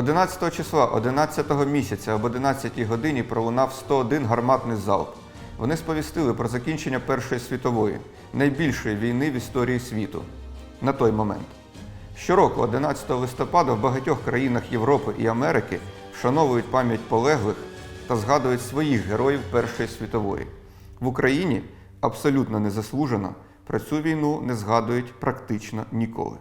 11 числа 11 місяця об 11 годині пролунав 101 гарматний залп. Вони сповістили про закінчення Першої світової, найбільшої війни в історії світу на той момент. Щороку, 11 листопада, в багатьох країнах Європи і Америки вшановують пам'ять полеглих та згадують своїх героїв Першої світової. В Україні абсолютно незаслужено про цю війну не згадують практично ніколи.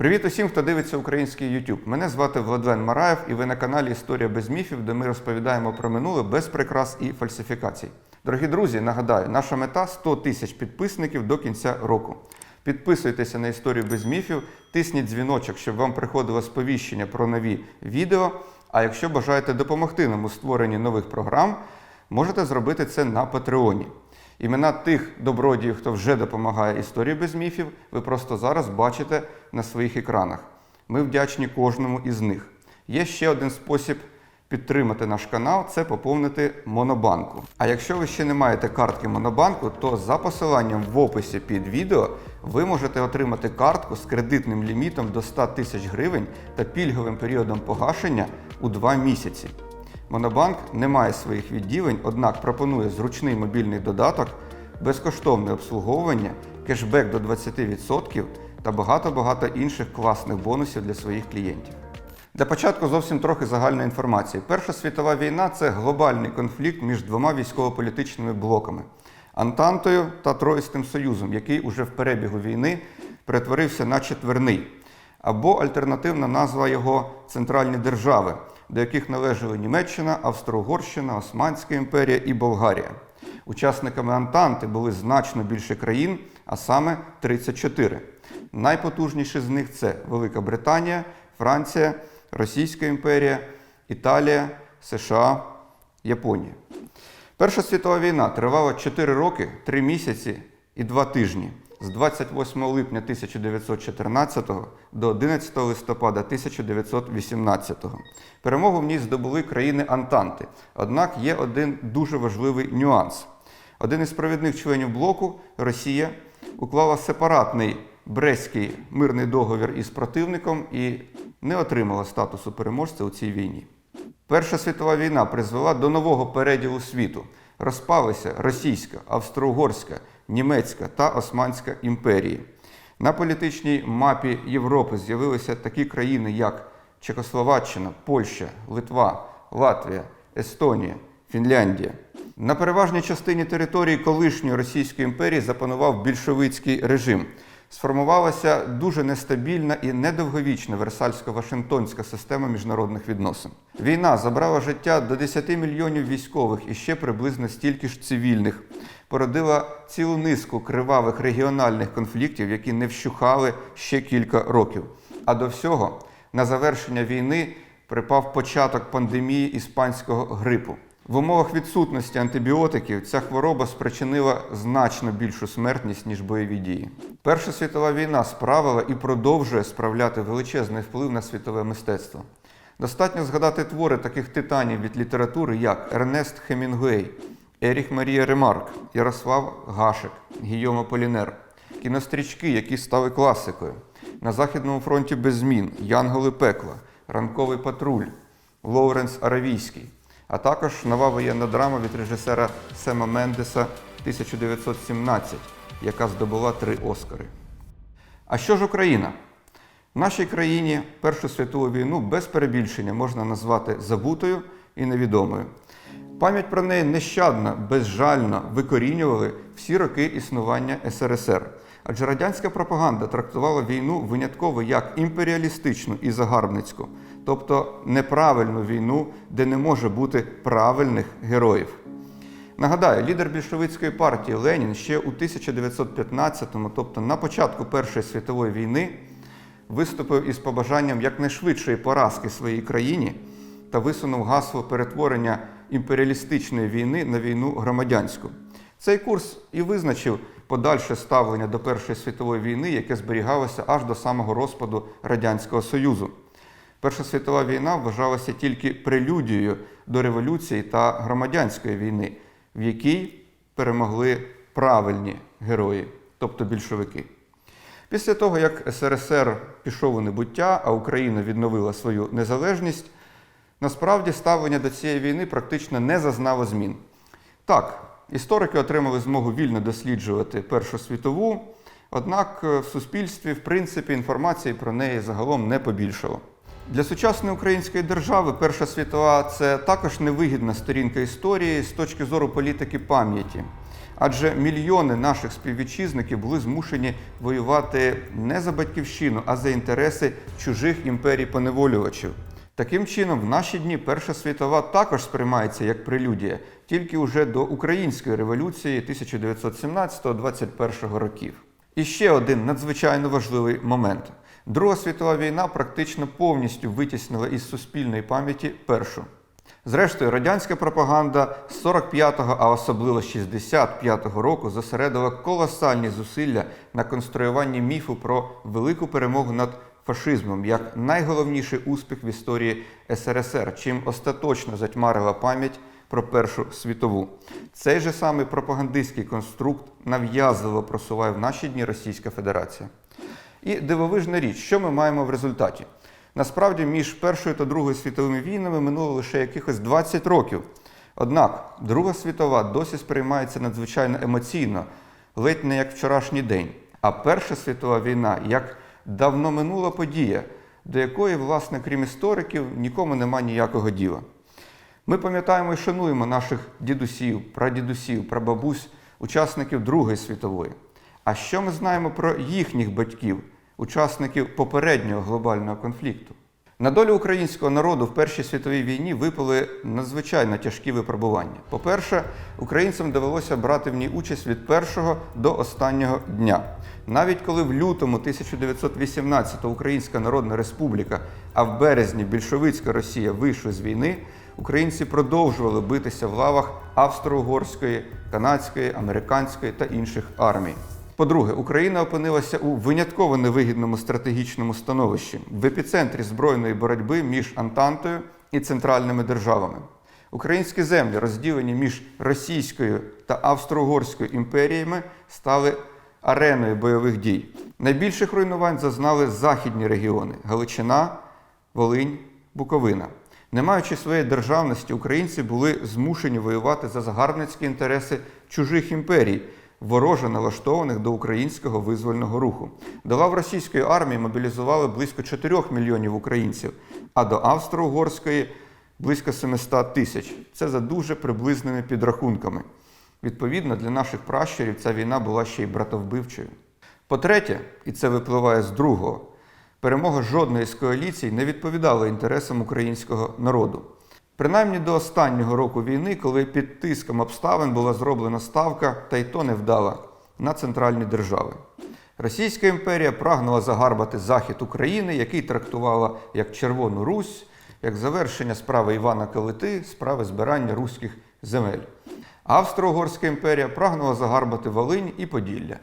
Привіт усім, хто дивиться український YouTube. Мене звати Владлен Мараєв, і ви на каналі Історія без міфів, де ми розповідаємо про минуле без прикрас і фальсифікацій. Дорогі друзі, нагадаю, наша мета 100 тисяч підписників до кінця року. Підписуйтеся на історію без міфів, тисніть дзвіночок, щоб вам приходило сповіщення про нові відео. А якщо бажаєте допомогти нам у створенні нових програм, можете зробити це на Патреоні. Імена тих добродіїв, хто вже допомагає історії без міфів, ви просто зараз бачите на своїх екранах. Ми вдячні кожному із них. Є ще один спосіб підтримати наш канал це поповнити Монобанку. А якщо ви ще не маєте картки Монобанку, то за посиланням в описі під відео ви можете отримати картку з кредитним лімітом до 100 тисяч гривень та пільговим періодом погашення у 2 місяці. Монобанк не має своїх відділень, однак пропонує зручний мобільний додаток, безкоштовне обслуговування, кешбек до 20% та багато-багато інших класних бонусів для своїх клієнтів. Для початку зовсім трохи загальної інформації. Перша світова війна це глобальний конфлікт між двома військово-політичними блоками Антантою та Троїстим Союзом, який уже в перебігу війни перетворився на четверний, або альтернативна назва його Центральні держави, до яких належали Німеччина, Австро-Угорщина, Османська імперія і Болгарія. Учасниками Антанти були значно більше країн, а саме 34. Найпотужніші з них це Велика Британія, Франція, Російська імперія, Італія, США, Японія. Перша світова війна тривала 4 роки, 3 місяці і 2 тижні з 28 липня 1914 до 11 листопада 1918. Перемогу в ній здобули країни Антанти. Однак є один дуже важливий нюанс. Один із провідних членів блоку, Росія, уклала сепаратний Брестський мирний договір із противником і не отримала статусу переможця у цій війні. Перша світова війна призвела до нового переділу світу. Розпалися Російська, Австро-Угорська, Німецька та Османська імперії. На політичній мапі Європи з'явилися такі країни, як Чехословаччина, Польща, Литва, Латвія, Естонія, Фінляндія. На переважній частині території колишньої Російської імперії запанував більшовицький режим. Сформувалася дуже нестабільна і недовговічна Версальсько-Вашингтонська система міжнародних відносин. Війна забрала життя до 10 мільйонів військових і ще приблизно стільки ж цивільних. Породила цілу низку кривавих регіональних конфліктів, які не вщухали ще кілька років. А до всього, на завершення війни припав початок пандемії іспанського грипу. В умовах відсутності антибіотиків ця хвороба спричинила значно більшу смертність, ніж бойові дії. Перша світова війна справила і продовжує справляти величезний вплив на світове мистецтво. Достатньо згадати твори таких титанів від літератури, як Ернест Хемінгуей, Еріх Марія Ремарк, Ярослав Гашек, Гійомо Полінер, кінострічки, які стали класикою. На Західному фронті без змін, Янголи Пекла, Ранковий патруль, Лоуренс Аравійський а також нова воєнна драма від режисера Сема Мендеса 1917, яка здобула три Оскари. А що ж Україна? В нашій країні Першу світову війну без перебільшення можна назвати забутою і невідомою. Пам'ять про неї нещадно, безжально викорінювали всі роки існування СРСР. Адже радянська пропаганда трактувала війну винятково як імперіалістичну і загарбницьку, тобто неправильну війну, де не може бути правильних героїв. Нагадаю, лідер більшовицької партії Ленін ще у 1915-му, тобто на початку Першої світової війни, виступив із побажанням якнайшвидшої поразки своїй країні та висунув гасло перетворення імперіалістичної війни на війну громадянську. Цей курс і визначив подальше ставлення до Першої світової війни, яке зберігалося аж до самого розпаду Радянського Союзу. Перша світова війна вважалася тільки прелюдією до революції та громадянської війни, в якій перемогли правильні герої, тобто більшовики. Після того, як СРСР пішов у небуття, а Україна відновила свою незалежність, насправді ставлення до цієї війни практично не зазнало змін. Так, історики отримали змогу вільно досліджувати Першу світову, однак е, в суспільстві, в принципі, інформації про неї загалом не побільшало. Для сучасної української держави Перша світова це також невигідна сторінка історії з точки зору політики пам'яті. Адже мільйони наших співвітчизників були змушені воювати не за батьківщину, а за інтереси чужих імперій поневолювачів. Таким чином, в наші дні Перша світова також сприймається як прелюдія, тільки уже до української революції 1917-21 років. І ще один надзвичайно важливий момент: Друга світова війна практично повністю витіснила із суспільної пам'яті першу. Зрештою, радянська пропаганда з 45-го, а особливо з 65-го року зосередила колосальні зусилля на конструюванні міфу про велику перемогу над фашизмом як найголовніший успіх в історії СРСР, чим остаточно затьмарила пам'ять про Першу світову. Цей же самий пропагандистський конструкт нав'язливо просуває в наші дні Російська Федерація. І дивовижна річ, що ми маємо в результаті? Насправді, між Першою та Другою світовими війнами минуло лише якихось 20 років. Однак Друга світова досі сприймається надзвичайно емоційно, ледь не як вчорашній день. А Перша світова війна як давно минула подія, до якої, власне, крім істориків, нікому нема ніякого діла. Ми пам'ятаємо і шануємо наших дідусів, прадідусів, прабабусь, учасників Другої світової. А що ми знаємо про їхніх батьків, учасників попереднього глобального конфлікту? На долю українського народу в Першій світовій війні випали надзвичайно тяжкі випробування. По-перше, українцям довелося брати в ній участь від першого до останнього дня. Навіть коли в лютому 1918 Українська Народна Республіка, а в березні більшовицька Росія вийшли з війни, українці продовжували битися в лавах австро-угорської, канадської, американської та інших армій. По-друге, Україна опинилася у винятково невигідному стратегічному становищі в епіцентрі збройної боротьби між Антантою і центральними державами. Українські землі, розділені між Російською та Австро-Угорською імперіями, стали ареною бойових дій. Найбільших руйнувань зазнали західні регіони Галичина, Волинь, Буковина. Не маючи своєї державності, українці були змушені воювати за загарбницькі інтереси чужих імперій, вороже налаштованих до українського визвольного руху. До лав російської армії мобілізували близько 4 мільйонів українців, а до австро-угорської близько 700 тисяч. Це за дуже приблизними підрахунками. Відповідно, для наших пращурів ця війна була ще й братовбивчою. По-третє, і це випливає з другого, перемога жодної з коаліцій не відповідала інтересам українського народу. Принаймні до останнього року війни, коли під тиском обставин була зроблена ставка, та й то не вдала, на центральні держави. Російська імперія прагнула загарбати захід України, який трактувала як Червону Русь, як завершення справи Івана Калити, справи збирання руських земель. Австро-Угорська імперія прагнула загарбати Волинь і Поділля.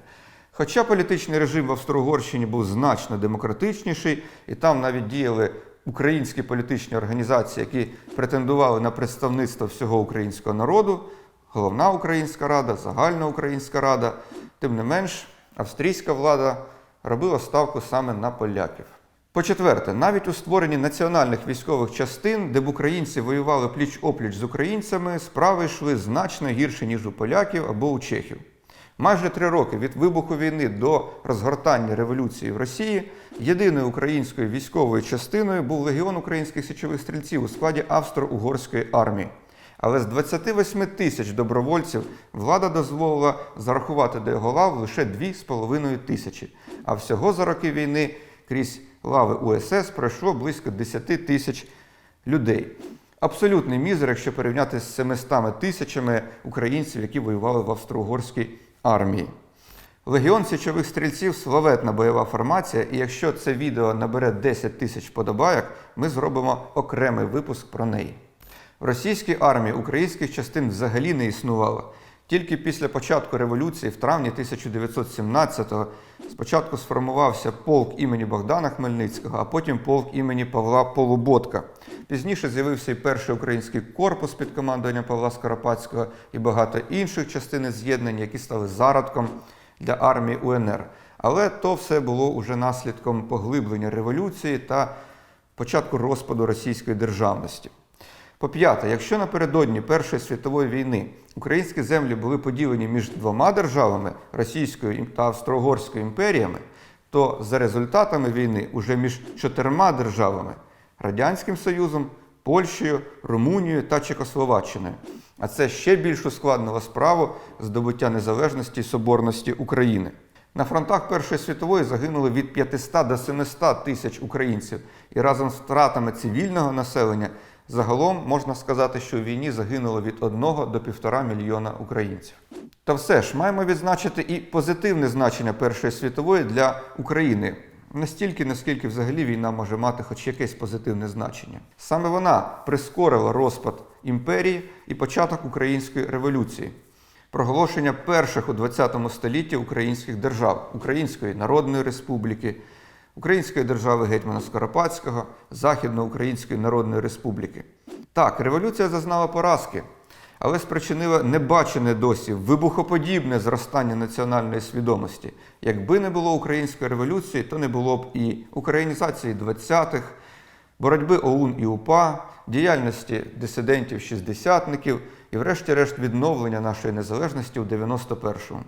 Хоча політичний режим в Австро-Угорщині був значно демократичніший, і там навіть діяли українські політичні організації, які претендували на представництво всього українського народу, головна українська рада, загальна українська рада, тим не менш, австрійська влада робила ставку саме на поляків. По-четверте, навіть у створенні національних військових частин, де б українці воювали пліч-опліч з українцями, справи йшли значно гірше, ніж у поляків або у чехів. Майже три роки від вибуху війни до розгортання революції в Росії єдиною українською військовою частиною був легіон українських січових стрільців у складі Австро-Угорської армії. Але з 28 тисяч добровольців влада дозволила зарахувати до його лав лише 2,5 тисячі. А всього за роки війни крізь лави УСС пройшло близько 10 тисяч людей. Абсолютний мізер, якщо порівняти з 700 тисячами українців, які воювали в Австро-Угорській армії. Легіон січових стрільців славетна бойова формація, і якщо це відео набере 10 тисяч подобайок, ми зробимо окремий випуск про неї. В російській армії українських частин взагалі не існувало. Тільки після початку революції, в травні 1917-го, спочатку сформувався полк імені Богдана Хмельницького, а потім полк імені Павла Полуботка. Пізніше з'явився і перший український корпус під командуванням Павла Скоропадського і багато інших частин з'єднань, які стали зародком для армії УНР. Але то все було уже наслідком поглиблення революції та початку розпаду російської державності. По-п'яте, якщо напередодні Першої світової війни українські землі були поділені між двома державами Російською та Австро-Угорською імперіями, то за результатами війни уже між чотирма державами Радянським Союзом, Польщею, Румунією та Чехословаччиною. А це ще більш ускладнило справу здобуття незалежності і соборності України. На фронтах Першої світової загинули від 500 до 700 тисяч українців, і разом з втратами цивільного населення загалом можна сказати, що у війні загинуло від 1 до 1,5 мільйона українців. Та все ж маємо відзначити і позитивне значення Першої світової для України. Настільки, наскільки взагалі війна може мати хоч якесь позитивне значення. Саме вона прискорила розпад імперії і початок української революції, проголошення перших у ХХ столітті українських держав Української Народної Республіки, Української держави Гетьмана Скоропадського, Західноукраїнської Народної Республіки. Так, революція зазнала поразки, але спричинила небачене досі вибухоподібне зростання національної свідомості. Якби не було української революції, то не було б і українізації 20-х, боротьби ОУН і УПА, діяльності дисидентів-шістдесятників і, врешті-решт, відновлення нашої незалежності у 91-му.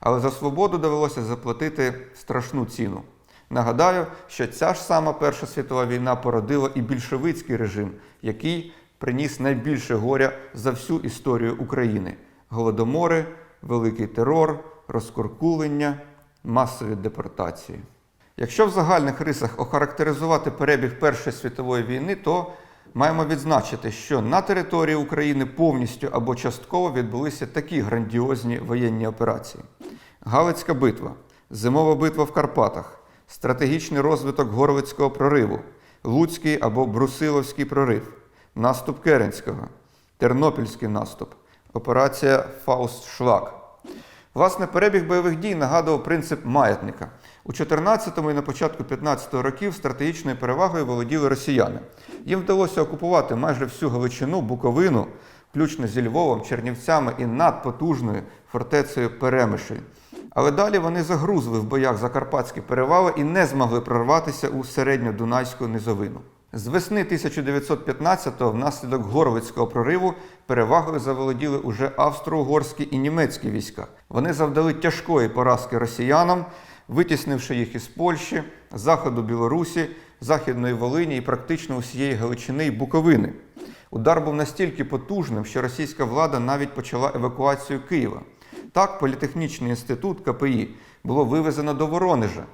Але за свободу довелося заплатити страшну ціну. Нагадаю, що ця ж сама Перша світова війна породила і більшовицький режим, який приніс найбільше горя за всю історію України: голодомори, великий терор, розкуркулення, масові депортації. Якщо в загальних рисах охарактеризувати перебіг Першої світової війни, то маємо відзначити, що на території України повністю або частково відбулися такі грандіозні воєнні операції: Галицька битва, Зимова битва в Карпатах, стратегічний розвиток Горлицького прориву, Луцький або Брусиловський прорив, наступ Керенського, Тернопільський наступ, операція Фауст-Шлак. Власне, перебіг бойових дій нагадував принцип маятника. У 14-му і на початку 15-го років стратегічною перевагою володіли росіяни. Їм вдалося окупувати майже всю Галичину, Буковину, включно зі Львовом, Чернівцями і надпотужною фортецею Перемишль. Але далі вони загрузли в боях за Карпатські перевали і не змогли прорватися у середньодунайську низовину. З весни 1915-го внаслідок Горлицького прориву перевагою заволоділи уже австро-угорські і німецькі війська. Вони завдали тяжкої поразки росіянам, витіснивши їх із Польщі, заходу Білорусі, Західної Волині і практично усієї Галичини і Буковини. Удар був настільки потужним, що російська влада навіть почала евакуацію Києва. Так, політехнічний інститут КПІ було вивезено до Воронежа,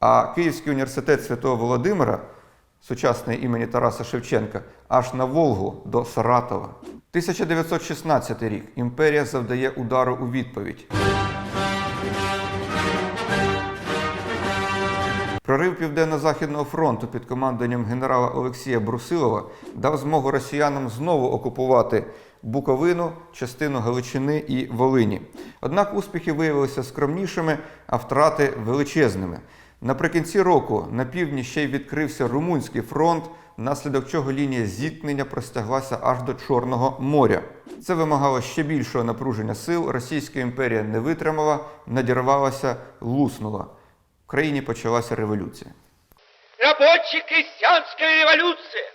а Київський університет Святого Володимира, сучасний імені Тараса Шевченка, аж на Волгу до Саратова. 1916 рік імперія завдає удару у відповідь. Прорив Південно-Західного фронту під командуванням генерала Олексія Брусилова дав змогу росіянам знову окупувати Буковину, частину Галичини і Волині. Однак успіхи виявилися скромнішими, а втрати величезними. Наприкінці року на півдні ще й відкрився Румунський фронт, внаслідок чого лінія зіткнення простяглася аж до Чорного моря. Це вимагало ще більшого напруження сил. Російська імперія не витримала, надірвалася, луснула. В країні почалася революція. Рабоче-крестьянская революция,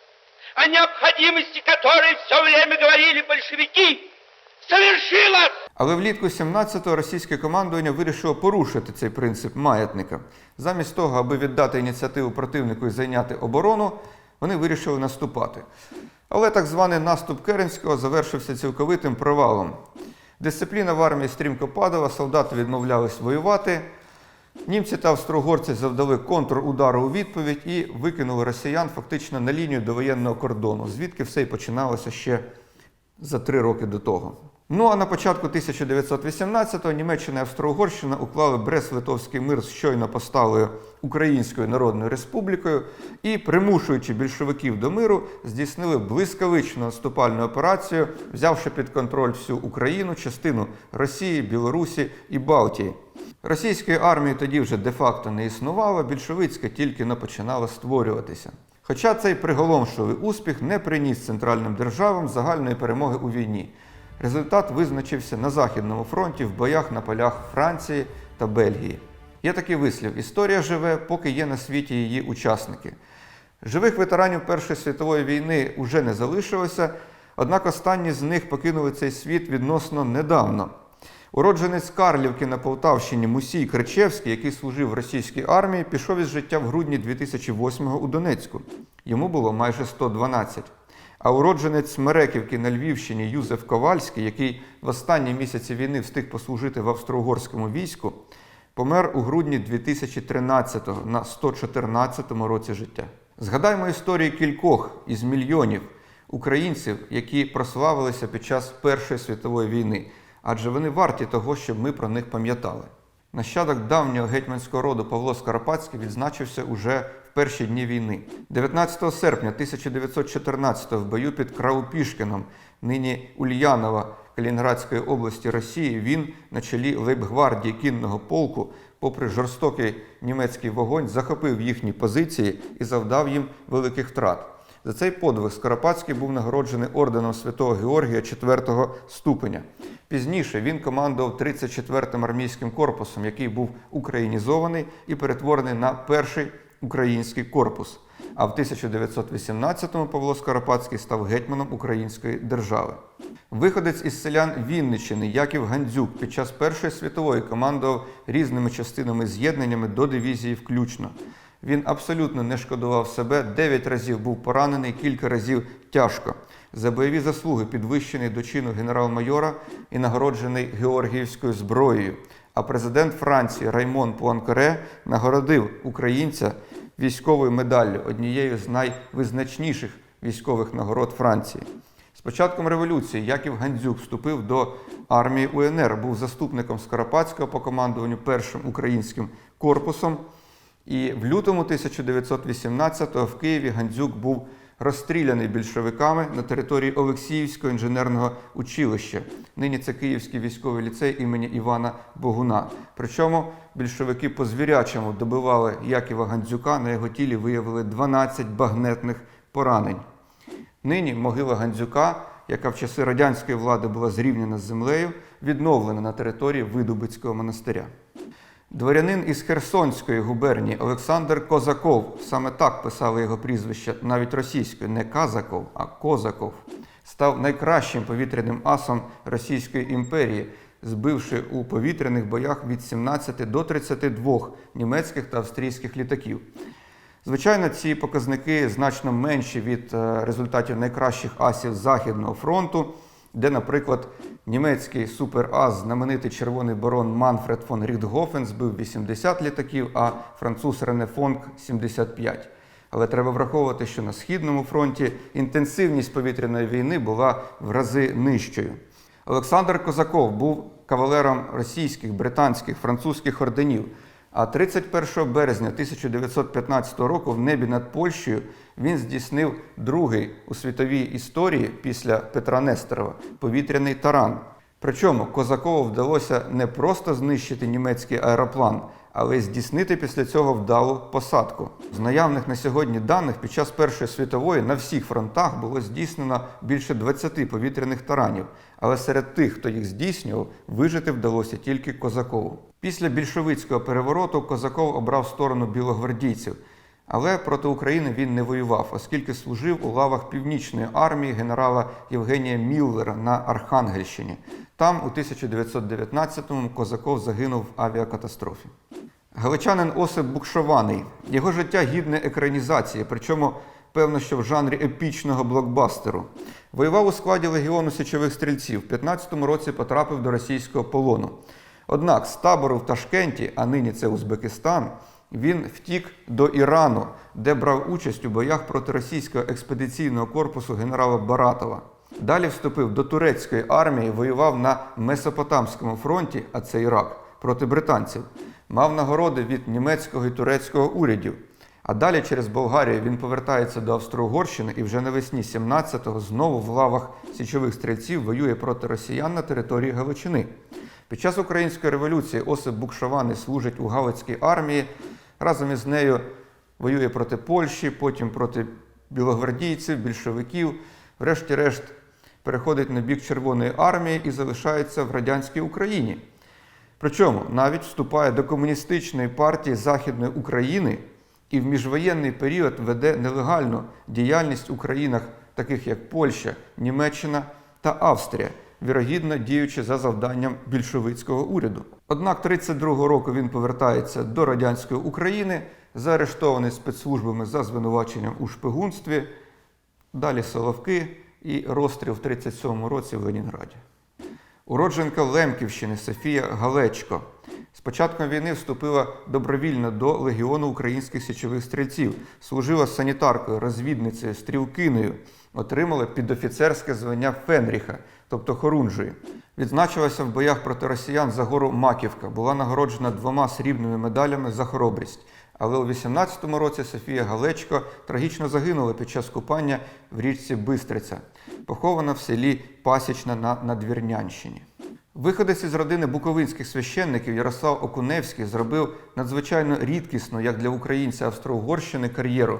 о необходимости которой все время говорили большевики, совершилась! Але влітку 17-го російське командування вирішило порушити цей принцип маятника. Замість того, аби віддати ініціативу противнику і зайняти оборону, вони вирішили наступати. Але так званий наступ Керенського завершився цілковитим провалом. Дисципліна в армії стрімко падала, солдати відмовлялись воювати. Німці та австро-угорці завдали контрудару у відповідь і викинули росіян фактично на лінію до воєнного кордону, звідки все і починалося ще за три роки до того. Ну а на початку 1918-го Німеччина і Австро-Угорщина уклали Брест-Литовський мир з щойно посталою Українською Народною Республікою і, примушуючи більшовиків до миру, здійснили блискавичну наступальну операцію, взявши під контроль всю Україну, частину Росії, Білорусі і Балтії. Російської армії тоді вже де-факто не існувало, більшовицька тільки не починала створюватися. Хоча цей приголомшливий успіх не приніс центральним державам загальної перемоги у війні. Результат визначився на Західному фронті в боях на полях Франції та Бельгії. Є такий вислів: історія живе, поки є на світі її учасники. Живих ветеранів Першої світової війни вже не залишилося, однак останні з них покинули цей світ відносно недавно. Уродженець Карлівки на Полтавщині Мусій Кричевський, який служив в російській армії, пішов із життя в грудні 2008-го у Донецьку. Йому було майже 112. А уродженець Смереківки на Львівщині Юзеф Ковальський, який в останні місяці війни встиг послужити в австро-угорському війську, помер у грудні 2013-го на 114-му році життя. Згадаймо історії кількох із мільйонів українців, які прославилися під час Першої світової війни, адже вони варті того, щоб ми про них пам'ятали. Нащадок давнього гетьманського роду Павло Скоропадський відзначився уже в перші дні війни. 19 серпня 1914 в бою під Краупішкином, нині Ульянова Калінінградської області Росії, він на чолі лейбгвардії кінного полку, попри жорстокий німецький вогонь, захопив їхні позиції і завдав їм великих втрат. За цей подвиг Скоропадський був нагороджений орденом Святого Георгія 4 ступеня. Пізніше він командував 34-м армійським корпусом, який був українізований і перетворений на перший український корпус. А в 1918-му Павло Скоропадський став гетьманом Української держави. Виходець із селян Вінниччини Яків Гандзюк під час Першої світової командував різними частинами з'єднаннями до дивізії включно. Він абсолютно не шкодував себе, дев'ять разів був поранений, кілька разів тяжко. За бойові заслуги підвищений до чину генерал-майора і нагороджений Георгіївською зброєю. А президент Франції Раймон Пуанкаре нагородив українця військовою медаллю, однією з найвизначніших військових нагород Франції. З початком революції Яків Гандзюк вступив до армії УНР, був заступником Скоропадського по командуванню першим українським корпусом. І в лютому 1918-го в Києві Гандзюк був розстріляний більшовиками на території Олексіївського інженерного училища. Нині це Київський військовий ліцей імені Івана Богуна. Причому більшовики по звірячому добивали Яківа Гандзюка. На його тілі виявили 12 багнетних поранень. Нині могила Гандзюка, яка в часи радянської влади була зрівняна з землею, відновлена на території Видубицького монастиря. Дворянин із Херсонської губернії Олександр Козаков, саме так писали його прізвище навіть російською, не Казаков, а Козаков, став найкращим повітряним асом Російської імперії, збивши у повітряних боях від 17 до 32 німецьких та австрійських літаків. Звичайно, ці показники значно менші від е, результатів найкращих асів Західного фронту, де, наприклад, німецький суперас, знаменитий червоний барон Манфред фон Ріхтгофен збив 80 літаків, а француз Рене Фонк 75. Але треба враховувати, що на східному фронті інтенсивність повітряної війни була в рази нижчою. Олександр Козаков був кавалером російських, британських, французьких орденів. А 31 березня 1915 року в небі над Польщею він здійснив другий у світовій історії після Петра Нестерова повітряний таран. Причому Козакову вдалося не просто знищити німецький аероплан, але й здійснити після цього вдалу посадку. З наявних на сьогодні даних під час Першої світової на всіх фронтах було здійснено більше 20 повітряних таранів, але серед тих, хто їх здійснював, вижити вдалося тільки Козакову. Після більшовицького перевороту Козаков обрав сторону білогвардійців. Але проти України він не воював, оскільки служив у лавах Північної армії генерала Євгенія Міллера на Архангельщині. Там у 1919-му Козаков загинув в авіакатастрофі. Галичанин Осип Букшований. Його життя гідне екранізації, причому певно, що в жанрі епічного блокбастеру. Воював у складі легіону січових стрільців. В 15-му році потрапив до російського полону. Однак з табору в Ташкенті, а нині це Узбекистан, він втік до Ірану, де брав участь у боях проти російського експедиційного корпусу генерала Баратова. Далі вступив до турецької армії, воював на Месопотамському фронті, а це Ірак, проти британців. Мав нагороди від німецького і турецького урядів. А далі через Болгарію він повертається до Австро-Угорщини і вже навесні 17-го знову в лавах січових стрільців воює проти росіян на території Галичини. Під час української революції Осип Букшований служить у Галицькій армії. Разом із нею воює проти Польщі, потім проти білогвардійців, більшовиків. Врешті-решт переходить на бік Червоної армії і залишається в радянській Україні. Причому навіть вступає до комуністичної партії Західної України і в міжвоєнний період веде нелегальну діяльність у країнах, таких як Польща, Німеччина та Австрія, вірогідно діючи за завданням більшовицького уряду. Однак 32-го року він повертається до радянської України, заарештований спецслужбами за звинуваченням у шпигунстві, далі Соловки і розстріл в 37-му році в Ленінграді. Уродженка Лемківщини Софія Галечко. З початком війни вступила добровільно до Легіону українських січових стрільців, служила санітаркою, розвідницею, стрілкиною, отримала підофіцерське звання Фенріха, тобто хорунжої. Відзначилася в боях проти росіян за гору Маківка, була нагороджена двома срібними медалями за хоробрість. Але у 18-му році Софія Галечко трагічно загинула під час купання в річці Бистриця, похована в селі Пасічна на Надвірнянщині. Виходець із родини буковинських священників Ярослав Окуневський зробив надзвичайно рідкісну, як для українця Австро-Угорщини, кар'єру.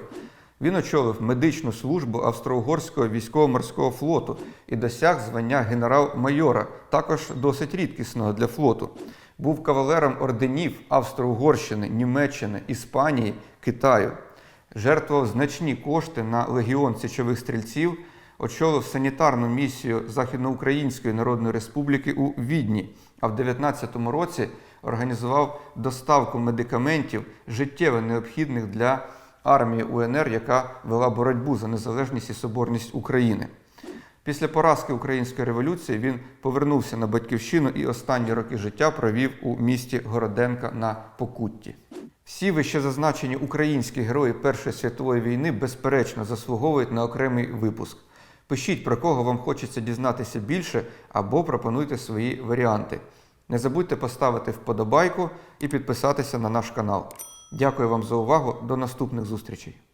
Він очолив медичну службу Австро-Угорського військово-морського флоту і досяг звання генерал-майора, також досить рідкісного для флоту. Був кавалером орденів Австро-Угорщини, Німеччини, Іспанії, Китаю. Жертвував значні кошти на легіон січових стрільців, очолив санітарну місію Західноукраїнської Народної Республіки у Відні, а в 19-му році організував доставку медикаментів, життєво необхідних для армії УНР, яка вела боротьбу за незалежність і соборність України. Після поразки української революції він повернувся на батьківщину і останні роки життя провів у місті Городенка на Покутті. Всі вище зазначені українські герої Першої світової війни безперечно заслуговують на окремий випуск. Пишіть, про кого вам хочеться дізнатися більше, або пропонуйте свої варіанти. Не забудьте поставити вподобайку і підписатися на наш канал. Дякую вам за увагу. До наступних зустрічей!